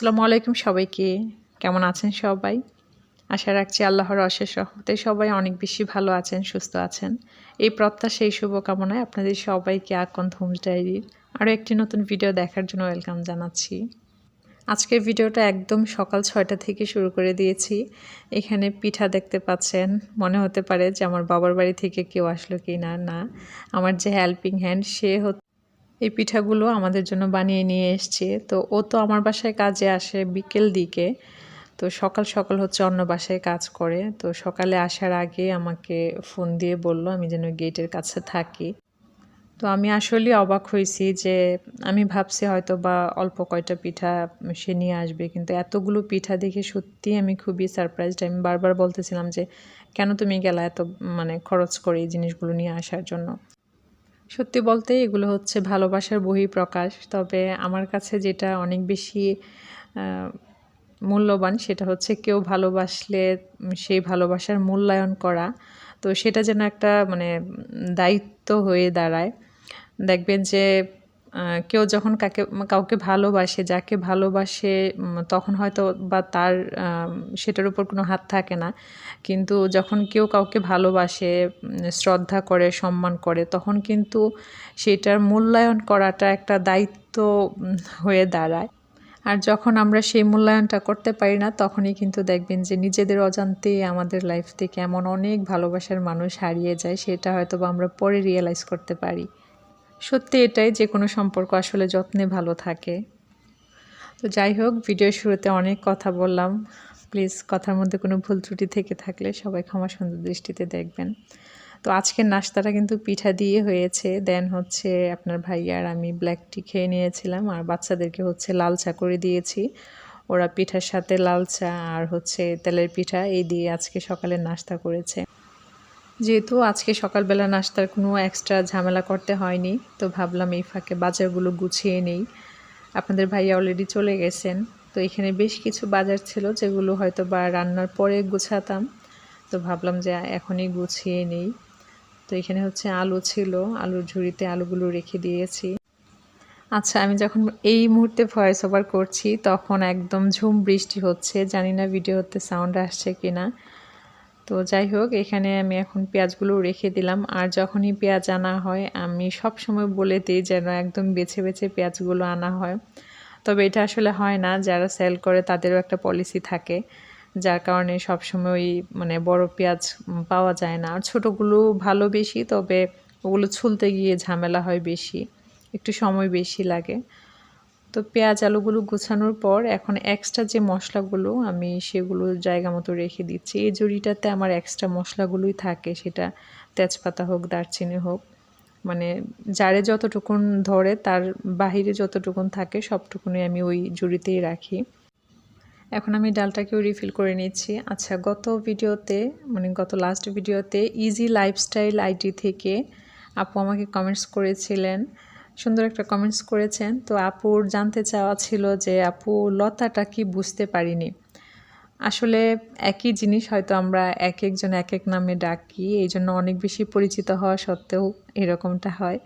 আসসালামু আলাইকুম সবাইকে। কেমন আছেন সবাই? আশা রাখছি আল্লাহর অশেষ রহমতে সবাই অনেক বেশি ভালো আছেন, সুস্থ আছেন। এই প্রত্যাশা এই শুভকামনায় আপনাদের সবাইকে আকন্ত হোমস ডায়েরির আরও একটি নতুন ভিডিও দেখার জন্য ওয়েলকাম জানাচ্ছি। আজকের ভিডিওটা একদম সকাল ছয়টা থেকে শুরু করে দিয়েছি। এখানে পিঠা দেখতে পাচ্ছেন। মনে হতে পারে যে আমার বাবার বাড়ি থেকে কেউ আসলো কি না। না আমার যে হেল্পিং হ্যান্ড সে এই পিঠাগুলো আমাদের জন্য বানিয়ে নিয়ে এসছে। তো ও তো আমার বাসায় কাজে আসে বিকেল দিকে। তো সকাল সকাল হচ্ছে অন্য বাসায় কাজ করে। তো সকালে আসার আগে আমাকে ফোন দিয়ে বলল, আমি যেন গেটের কাছে থাকি। তো আমি আসলে অবাক হয়েছি যে আমি ভাবছি হয়তো বা অল্প কয়টা পিঠা সে নিয়ে আসবে। কিন্তু এতগুলো পিঠা দেখে সত্যি আমি খুবই সারপ্রাইজড আমি বারবার বলতেছিলাম যে, কেন তুমি গেলা এত মানে খরচ করে এই জিনিসগুলো নিয়ে আসার জন্য? সত্যি বলতে এগুলো হচ্ছে ভালোবাসার বহি প্রকাশ তবে আমার কাছে যেটা অনেক বেশি মূল্যবান সেটা হচ্ছে কেউ ভালোবাসলে সেই ভালোবাসার মূল্যায়ন করা। তো সেটা যেন একটা মানে দায়িত্ব হয়ে দাঁড়ায়। দেখবেন যে কেউ যখন কাকে, কাউকে ভালোবাসে, যাকে ভালোবাসে তখন হয়তো বা তার সেটার উপর কোনো হাত থাকে না। কিন্তু যখন কেউ কাউকে ভালোবাসে শ্রদ্ধা করে, সম্মান করে, তখন কিন্তু সেটার মূল্যায়ন করাটা একটা দায়িত্ব হয়ে দাঁড়ায়। আর যখন আমরা সেই মূল্যায়নটা করতে পারি না, তখনই কিন্তু দেখবেন যে নিজেদের অজান্তে আমাদের লাইফ থেকে এমন অনেক ভালোবাসার মানুষ হারিয়ে যায়, সেটা হয়তো বা আমরা পরে রিয়েলাইজ করতে পারি। সত্যি এটাই যে কোনো সম্পর্ক আসলে যত্নে ভালো থাকে। তো যাই হোক ভিডিও শুরুতে অনেক কথা বললাম। প্লিজ কথার মধ্যে কোনো ভুল ত্রুটি থেকে থাকলে সবাই ক্ষমা সুন্দর দৃষ্টিতে দেখবেন। তো আজকের নাস্তাটা কিন্তু পিঠা দিয়ে হয়েছে। দেন হচ্ছে আপনার ভাই আর আমি ব্ল্যাক টি খেয়ে নিয়েছিলাম। আর বাচ্চাদেরকে হচ্ছে লাল চা করে দিয়েছি। ওরা পিঠার সাথে লাল চা আর হচ্ছে তেলের পিঠা এই দিয়ে আজকে সকালে নাস্তা করেছে। যেহেতু আজকে সকালবেলা নাস্তার কোনো এক্সট্রা ঝামেলা করতে হয়নি, তো ভাবলাম এই ফাঁকে বাজারগুলো গুছিয়ে নেই। আপনাদের ভাইয়া অলরেডি চলে গেছেন, তো এখানে বেশ কিছু বাজার ছিল যেগুলো হয়তো বা রান্নার পরে গুছাতাম, তো ভাবলাম যে এখনই গুছিয়ে নেই। তো এখানে হচ্ছে আলু ছিল, আলুর ঝুড়িতে আলুগুলো রেখে দিয়েছি। আচ্ছা আমি যখন এই মুহূর্তে ভয়েস ওভার করছি, তখন একদম ঝুম বৃষ্টি হচ্ছে, জানি না ভিডিওতে সাউন্ড আসছে কি না তো যাই হোক, এখানে আমি এখন পেঁয়াজগুলো রেখে দিলাম। আর যখনই পেঁয়াজ আনা হয়, আমি সব সময় বলে দিই যেন একদম বেছে বেছে পেঁয়াজগুলো আনা হয়। তবে এটা আসলে হয় না, যারা সেল করে তাদেরও একটা পলিসি থাকে, যার কারণে সবসময় ওই মানে বড় পেঁয়াজ পাওয়া যায় না। আর ছোটোগুলো ভালো বেশি, তবে ওগুলো ছুলতে গিয়ে ঝামেলা হয় বেশি, একটু সময় বেশি লাগে। তো পেঁয়াজ আলুগুলো গুছানোর পর এখন এক্সট্রা যে মশলাগুলো আমি সেগুলো জায়গা মতো রেখে দিচ্ছি। এই জুড়িটাতে আমার এক্সট্রা মশলাগুলোই থাকে, সেটা তেজপাতা হোক, দারচিনি হোক মানে যারে যতটুকুন ধরে, তার বাহিরে যতটুকুন থাকে, সবটুকুনই আমি ওই জুড়িতেই রাখি। এখন আমি ডালটাকেও রিফিল করে নিচ্ছি। আচ্ছা গত ভিডিওতে মানে গত লাস্ট ভিডিওতে ইজি লাইফস্টাইল আইডি থেকে আপু আমাকে কমেন্টস করেছিলেন সুন্দর একটা কমেন্টস করেছেন। তো আপুর জানতে চাওয়া ছিল যে, আপু, লতাটা কি বুঝতে পারিনি? আসলে একই জিনিস হয়তো আমরা এক একজন এক এক নামে ডাকি এই জন্য অনেক বেশি পরিচিত হওয়া সত্ত্বেও এরকমটা হয়।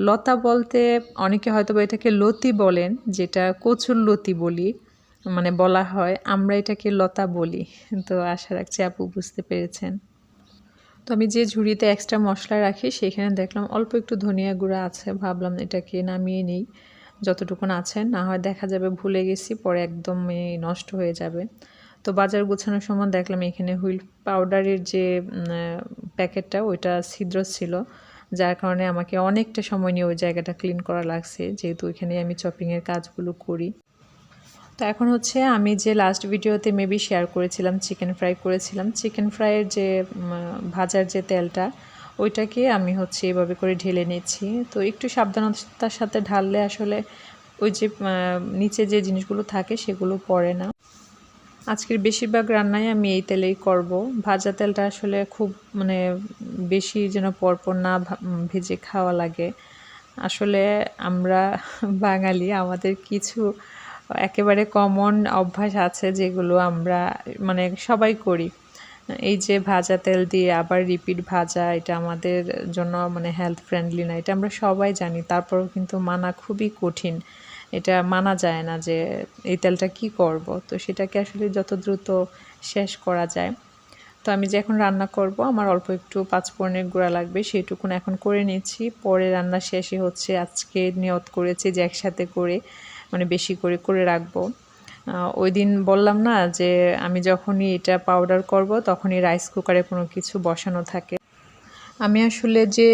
লতা বলতে অনেকে হয়তো বা এটাকে লতি বলেন, যেটা কচুর লতি বলি মানে বলা হয়, আমরা এটাকে লতা বলি। তো আশা রাখছি আপু বুঝতে পেরেছেন। তো আমি যে ঝুড়িতে এক্সট্রা মশলা রাখি, সেখানে দেখলাম অল্প একটু ধনিয়া গুঁড়া আছে। ভাবলাম এটাকে নামিয়ে নিই। যতটুকুন আছে, না হয় দেখা যাবে ভুলে গেছি, পরে একদম নষ্ট হয়ে যাবে। তো বাজার গোছানোর সময় দেখলাম এখানে হুইল পাউডারের যে প্যাকেটটা, ওইটা ছিদ্র ছিল। যার কারণে আমাকে অনেকটা সময় নিয়ে ওই জায়গাটা ক্লিন করা লাগছে। যেহেতু ওইখানে আমি চপিংয়ের কাজগুলো করি। তো এখন হচ্ছে আমি যে লাস্ট ভিডিওতে মেবি শেয়ার করেছিলাম চিকেন ফ্রাই করেছিলাম চিকেন ফ্রাইয়ের যে ভাজার যে তেলটা, ওইটাকে আমি হচ্ছে এভাবে করে ঢেলে নিচ্ছি। তো একটু সাবধানতার সাথে ঢাললে আসলে ওই যে নিচে যে জিনিসগুলো থাকে সেগুলো পড়ে না। আজকের বেশিরভাগ রান্নাই আমি এই তেলেই করব। ভাজা তেলটা আসলে খুব মানে বেশি যেন পরপর না ভেজে খাওয়া লাগে। আসলে আমরা বাঙালি, আমাদের কিছু একেবারে কমন অভ্যাস আছে যেগুলো আমরা মানে সবাই করি। এই যে ভাজা তেল দিয়ে আবার রিপিট ভাজা, এটা আমাদের জন্য মানে হেলথ ফ্রেন্ডলি না, এটা আমরা সবাই জানি। তারপরেও কিন্তু মানা খুবই কঠিন। এটা মানা যায় না যে এই তেলটা কি করব। তো সেটাকে আসলে যত দ্রুত শেষ করা যায়। তো আমি যে এখন রান্না করব, আমার অল্প একটু পাঁচফোড়নের গুঁড়া লাগবে সেইটুকুন এখন করে নিচ্ছি। পরে রান্না শেষে হচ্ছে আজকে নিয়ত করেছি যে একসাথে করে মানে বেশি করে করে রাখব। ওই দিন বললাম না যে আমি যখনই এটা পাউডার করব তখনই রাইস কুকারে কোনো কিছু বসানো থাকে। আমি আসলে যে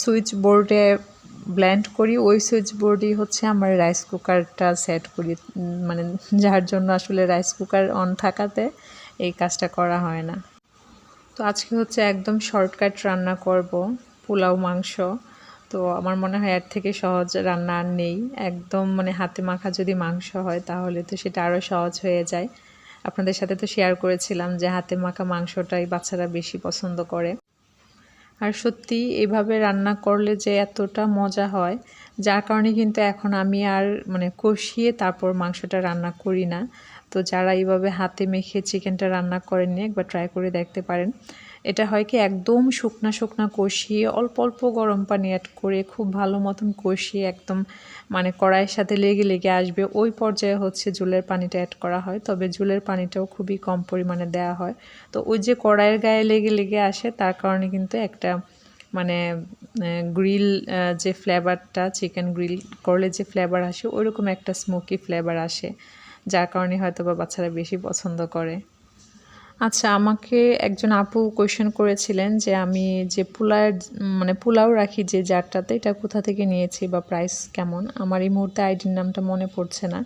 সুইচ বোর্ডে ব্ল্যান্ড করি, ওই সুইচ বোর্ডই হচ্ছে আমার রাইস কুকারটা সেট করি। মানে যার জন্য আসলে রাইস কুকার অন থাকাতে এই কাজটা করা হয় না। তো আজকে হচ্ছে একদম শর্টকাট রান্না করব, পোলাও, মাংস। তো আমার মনে হয় এর থেকে সহজ রান্না আর নেই। একদম মানে হাতে মাখা যদি মাংস হয় তাহলে তো সেটা আরও সহজ হয়ে যায়। আপনাদের সাথে তো শেয়ার করেছিলাম যে হাতে মাখা মাংসটাই বাচ্চারা বেশি পছন্দ করে। আর সত্যি এইভাবে রান্না করলে যে এতটা মজা হয়, যার কারণে কিন্তু এখন আমি আর মানে কষিয়ে তারপর মাংসটা রান্না করি না। তো যারা এইভাবে হাতে মেখে চিকেনটা রান্না করেননি, একবার ট্রাই করে দেখতে পারেন। এটা হয় কি, একদম শুকনা শুকনা কষিয়ে, অল্প অল্প গরম পানি অ্যাড করে খুব ভালো মতন কষিয়ে একদম মানে কড়াইয়ের সাথে লেগে লেগে আসবে। ওই পর্যায়ে হচ্ছে জুলের পানিটা অ্যাড করা হয়। তবে জুলের পানিটাও খুবই কম পরিমাণে দেওয়া হয়। তো ওই যে কড়াইয়ের গায়ে লেগে লেগে আসে, তার কারণে কিন্তু একটা মানে গ্রিল যে ফ্লেভারটা চিকেন গ্রিল করলে যে ফ্লেভার আসে, ওইরকম একটা স্মোকি ফ্লেভার আসে, যার কারণে হয়তো বা বাচ্চারা বেশি পছন্দ করে। আচ্ছা আমাকে একজন আপু কোয়েশন করেছিলেন যে আমি যে পোলাওয়ের মানে পোলাও রাখি যে জারটাতে, এটা কোথা থেকে নিয়েছি বা প্রাইস কেমন? আমার এই মুহূর্তে আইডির নামটা মনে পড়ছে না।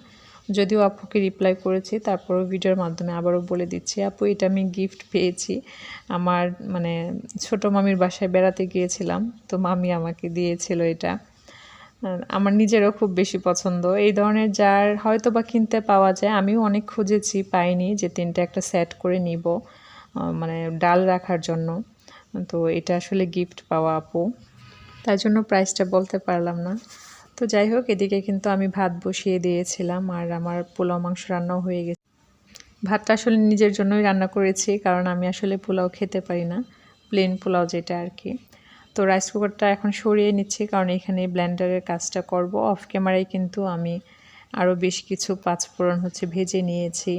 যদিও আপুকে রিপ্লাই করেছি, তারপরও ভিডিওর মাধ্যমে আবারও বলে দিচ্ছি, আপু, এটা আমি গিফট পেয়েছি। আমার মানে ছোট মামির বাসায় বেড়াতে গিয়েছিলাম, তো মামি আমাকে দিয়েছিল এটা। আমার নিজেরও খুব বেশি পছন্দ। এই ধরনের জার হয়তো বা কিনতে পাওয়া যায়, আমিও অনেক খুঁজেছি, পাইনি যে তিনটা একটা সেট করে নিব মানে ডাল রাখার জন্য। তো এটা আসলে গিফট পাওয়া আপু। তাই জন্য প্রাইসটা বলতে পারলাম না। তো যাই হোক, এদিকে কিন্তু আমি ভাত বসিয়ে দিয়েছিলাম আর আমার পোলাও মাংস রান্নাও হয়ে গেছে। ভাতটা আসলে নিজের জন্যই রান্না করেছি, কারণ আমি আসলে পোলাও খেতে পারি না প্লেন পোলাও যেটা আর কি। তো রাইস কুকারটা এখন সরিয়ে নিচ্ছি, কারণ এখানে ব্ল্যান্ডারের কাজটা করব। অফ ক্যামেরায় কিন্তু আমি আরও বেশ কিছু পাঁচফোড়ন হচ্ছে ভেজে নিয়েছি।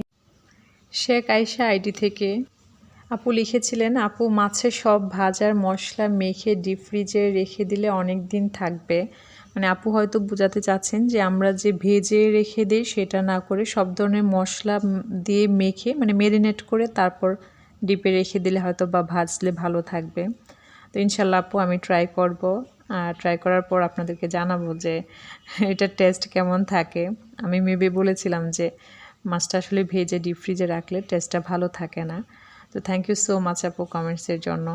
শেখ আইসা আইডি থেকে আপু লিখেছিলেন, আপু মাছের সব ভাজার মশলা মেখে ডিপ ফ্রিজে রেখে দিলে অনেক দিন থাকবে। মানে আপু হয়তো বোঝাতে চাচ্ছেন যে আমরা যে ভেজে রেখে দিই সেটা না করে সব ধরনের মশলা দিয়ে মেখে মানে মেরিনেট করে তারপর ডিপে রেখে দিলে হয়তো বা ভাজলে ভালো থাকবে। তো ইনশাল্লাহ আপু আমি ট্রাই করব। আর ট্রাই করার পর আপনাদেরকে জানাব যে এটার টেস্ট কেমন থাকে। আমি মেবি বলেছিলাম যে মাছটা আসলে ভেজে ডিপ ফ্রিজে রাখলে টেস্টটা ভালো থাকে না। তো থ্যাংক ইউ সো মাচ আপু কমেন্টসের জন্য।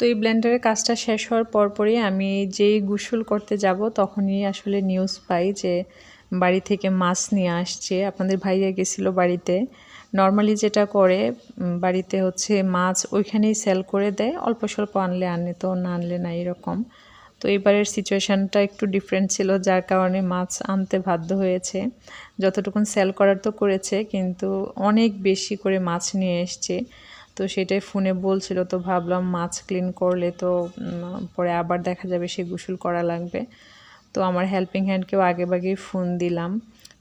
তো এই ব্লেন্ডারের কাজটা শেষ হওয়ার পরপরই আমি যেই গুসল করতে যাব তখনই আসলে নিউজ পাই যে বাড়ি থেকে মাছ নিয়ে আসছে। আপনাদের ভাইয়া গেছিল বাড়িতে। নর্মালি যেটা করে বাড়িতে হচ্ছে মাছ ওইখানেই সেল করে দেয়। অল্প স্বল্প আনলে আনে, তো না আনলে না এরকম। তো এবারের সিচুয়েশানটা একটু ডিফারেন্ট ছিল, যার কারণে মাছ আনতে বাধ্য হয়েছে। যতটুকুন সেল করার তো করেছে, কিন্তু অনেক বেশি করে মাছ নিয়ে এসছে। তো সেটাই ফোনে বলছিল, তো ভাবলাম মাছ ক্লিন করলে তো পরে আবার দেখা যাবে সে গোসল করা লাগবে। তো আমার হেল্পিং হ্যান্ডকেও আগে ফোন দিলাম।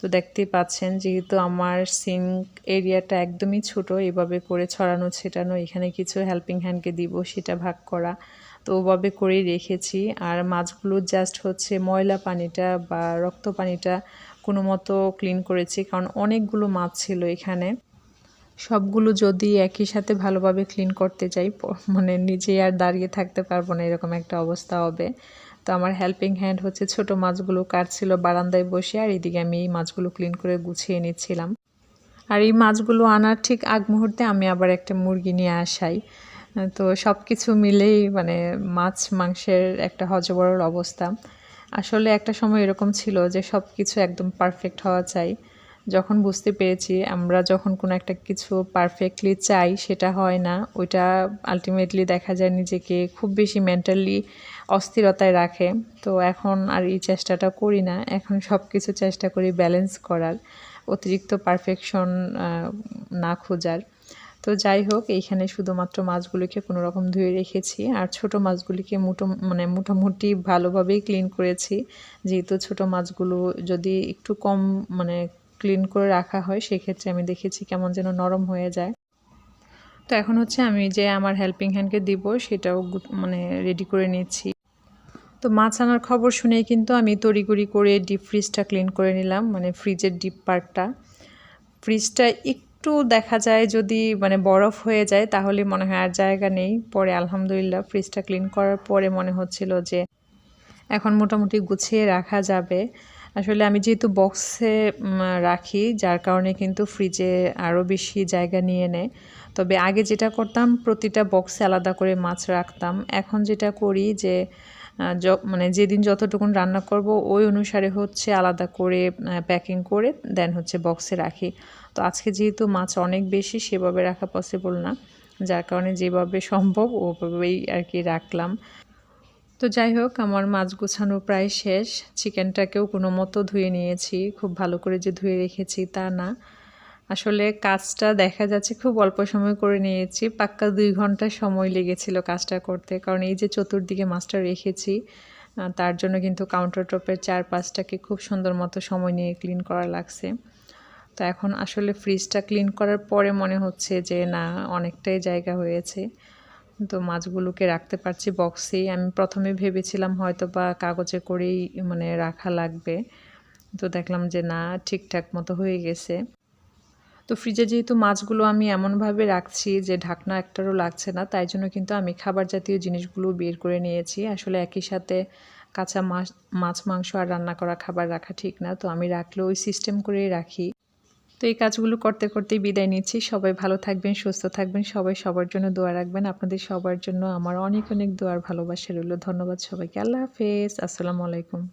তো দেখতেই পাচ্ছেন যেহেতু আমার সিঙ্ক এরিয়াটা একদমই ছোট, এভাবে করে ছড়ানো, ছেটানো, এখানে কিছু হেল্পিং হ্যান্ডকে দিব, সেটা ভাগ করা, তো ওভাবে করেই রেখেছি। আর মাছগুলো জাস্ট হচ্ছে ময়লা পানিটা বা রক্ত পানিটা কোনো মতো ক্লিন করেছি, কারণ অনেকগুলো মাছ ছিল এখানে। সবগুলো যদি একই সাথে ভালোভাবে ক্লিন করতে যাই মানে নিজে আর দাঁড়িয়ে থাকতে পারব না, এরকম একটা অবস্থা হবে। তো আমার হেল্পিং হ্যান্ড হচ্ছে ছোট মাছগুলো কাটছিল বারান্দায় বসে, আর এদিকে আমি এই মাছগুলো ক্লিন করে গুছিয়ে নিচ্ছিলাম। আর এই মাছগুলো আনার ঠিক আগ মুহূর্তে আমি আবার একটা মুরগি নিয়ে আসাই। তো সব কিছু মিলেই মানে মাছ মাংসের একটা হজবরল অবস্থা। আসলে একটা সময় এরকম ছিল যে সব কিছু একদম পারফেক্ট হওয়া চাই। যখন বুঝতে পেরেছি আমরা যখন কোনো একটা কিছু পারফেক্টলি চাই সেটা হয় না। ওইটা আলটিমেটলি দেখা যায় নিজেকে খুব বেশি মেন্টালি অস্থিরতায় রাখে। তো এখন আর এই চেষ্টাটা করি না। এখন সব কিছু চেষ্টা করি ব্যালেন্স করার, অতিরিক্ত পারফেকশন না খোঁজার। তো যাই হোক, এইখানে শুধুমাত্র মাছগুলিকে কোনো রকম ধুয়ে রেখেছি। আর ছোট মাছগুলিকে মোটো মানে মোটামুটি ভালোভাবেই ক্লিন করেছি। যেহেতু ছোট মাছগুলো যদি একটু কম মানে ক্লিন করে রাখা হয়, সেক্ষেত্রে আমি দেখেছি কেমন যেন নরম হয়ে যায়। তো এখন হচ্ছে আমি যে আমার হেল্পিং হ্যান্ডকে দিব, সেটাও মানে রেডি করে নিচ্ছি। তো মাছ আনার খবর শুনেই কিন্তু আমি তড়িগড়ি করে ডিপ ফ্রিজটা ক্লিন করে নিলাম মানে ফ্রিজের ডিপ পার্টটা ফ্রিজটা একটু দেখা যায় যদি মানে বরফ হয়ে যায় তাহলে মনে হয় আর জায়গা নেই। পরে আলহামদুলিল্লাহ ফ্রিজটা ক্লিন করার পরে মনে হচ্ছিল যে এখন মোটামুটি গুছিয়ে রাখা যাবে। আসলে আমি যেহেতু বক্সে রাখি, যার কারণে কিন্তু ফ্রিজে আরও বেশি জায়গা নিয়ে নেয়। তবে আগে যেটা করতাম, প্রতিটা বক্সে আলাদা করে মাছ রাখতাম। এখন যেটা করি যে মানে যেদিন যতটুকুন রান্না করব, ওই অনুসারে হচ্ছে আলাদা করে প্যাকিং করে দেন হচ্ছে বক্সে রাখি। তো আজকে যেহেতু মাছ অনেক বেশি, সেভাবে রাখা পসিবল না। যার কারণে যেভাবে সম্ভব, ওভাবেই আর কি রাখলাম। তো যাই হোক, আমার মাছ গোছানো প্রায় শেষ। চিকেনটাকেও কোনো মতো ধুয়ে নিয়েছি। খুব ভালো করে যে ধুয়ে রেখেছি তা না। আসলে কাজটা দেখা যাচ্ছে খুব অল্প সময় করে নিয়েছি। পাক্কা দুই ঘণ্টা সময় লেগেছিল কাজটা করতে। কারণ এই যে চতুর্দিকে মাছটা রেখেছি তার জন্য কিন্তু কাউন্টার টপের চারপাশটাকে খুব সুন্দর মতো সময় নিয়ে ক্লিন করা লাগছে। তো এখন আসলে ফ্রিজটা ক্লিন করার পরে মনে হচ্ছে যে, না, অনেকটাই জায়গা হয়েছে। তো মাছগুলোকে রাখতে পারছি বক্সেই আমি প্রথমে ভেবেছিলাম হয়তো বা কাগজে করেই মানে রাখা লাগবে। তো দেখলাম যে, না, ঠিকঠাক মতো হয়ে গেছে। তো ফ্রিজে যেহেতু মাছগুলো আমি এমনভাবে রাখছি যে ঢাকনা একটারও লাগছে না, তাই জন্য কিন্তু আমি খাবার জাতীয় জিনিসগুলো বের করে নিয়েছি। আসলে একই সাথে কাঁচা মাছ মাছ, মাংস আর রান্না করা খাবার রাখা ঠিক না, তো আমি রাখলে ওই সিস্টেম করেই রাখি। তো এই কাজগুলো করতে করতেই বিদায় নিচ্ছি। সবাই ভালো থাকবেন, সুস্থ থাকবেন, সবাই সবার জন্য দোয়া রাখবেন। আপনাদের সবার জন্য আমার অনেক অনেক দোয়ার ভালোবাসা রইল। ধন্যবাদ সবাইকে। আল্লাহ হাফেজ। আসসালামু আলাইকুম।